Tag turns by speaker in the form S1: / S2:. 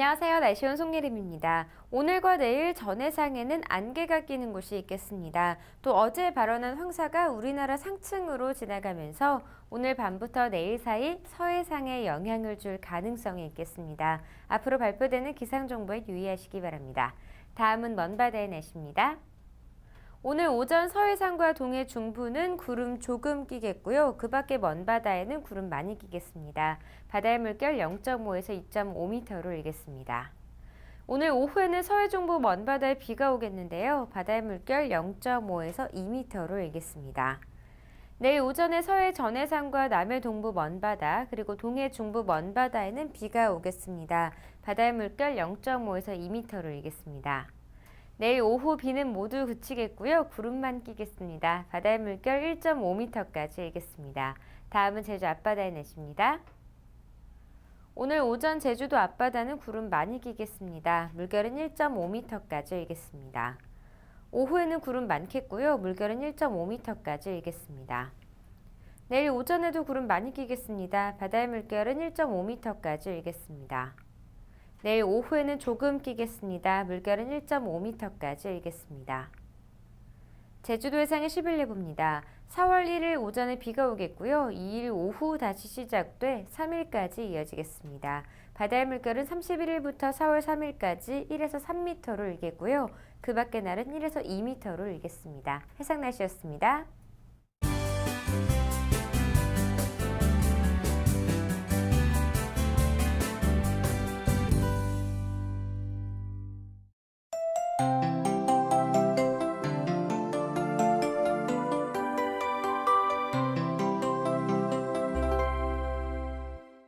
S1: 안녕하세요. 날씨원 송예림입니다. 오늘과 내일 전해상에는 안개가 끼는 곳이 있겠습니다. 또 어제 발원한 황사가 우리나라 상층으로 지나가면서 오늘 밤부터 내일 사이 서해상에 영향을 줄 가능성이 있겠습니다. 앞으로 발표되는 기상정보에 유의하시기 바랍니다. 다음은 먼바다의 날씨입니다. 오늘 오전 서해상과 동해 중부는 구름 조금 끼겠고요. 그 밖에 먼 바다에는 구름 많이 끼겠습니다. 바다의 물결 0.5에서 2.5m로 일겠습니다. 오늘 오후에는 서해 중부 먼 바다에 비가 오겠는데요. 바다의 물결 0.5에서 2m로 일겠습니다. 내일 오전에 서해 전해상과 남해 동부 먼바다 그리고 동해 중부 먼바다에는 비가 오겠습니다. 바다의 물결 0.5에서 2m로 일겠습니다. 내일 오후 비는 모두 그치겠고요. 구름만 끼겠습니다. 바다의 물결 1.5m까지 일겠습니다. 다음은 제주 앞바다의 날씨입니다. 오늘 오전 제주도 앞바다는 구름 많이 끼겠습니다. 물결은 1.5m까지 일겠습니다. 오후에는 구름 많겠고요. 물결은 1.5m까지 일겠습니다. 내일 오전에도 구름 많이 끼겠습니다. 바다의 물결은 1.5m까지 일겠습니다. 내일 오후에는 조금 끼겠습니다. 물결은 1.5m까지 일겠습니다. 제주도 해상의 10일 예보입니다. 4월 1일 오전에 비가 오겠고요. 2일 오후 다시 시작돼 3일까지 이어지겠습니다. 바다의 물결은 31일부터 4월 3일까지 1에서 3m로 일겠고요. 그 밖의 날은 1에서 2m로 일겠습니다. 해상 날씨였습니다.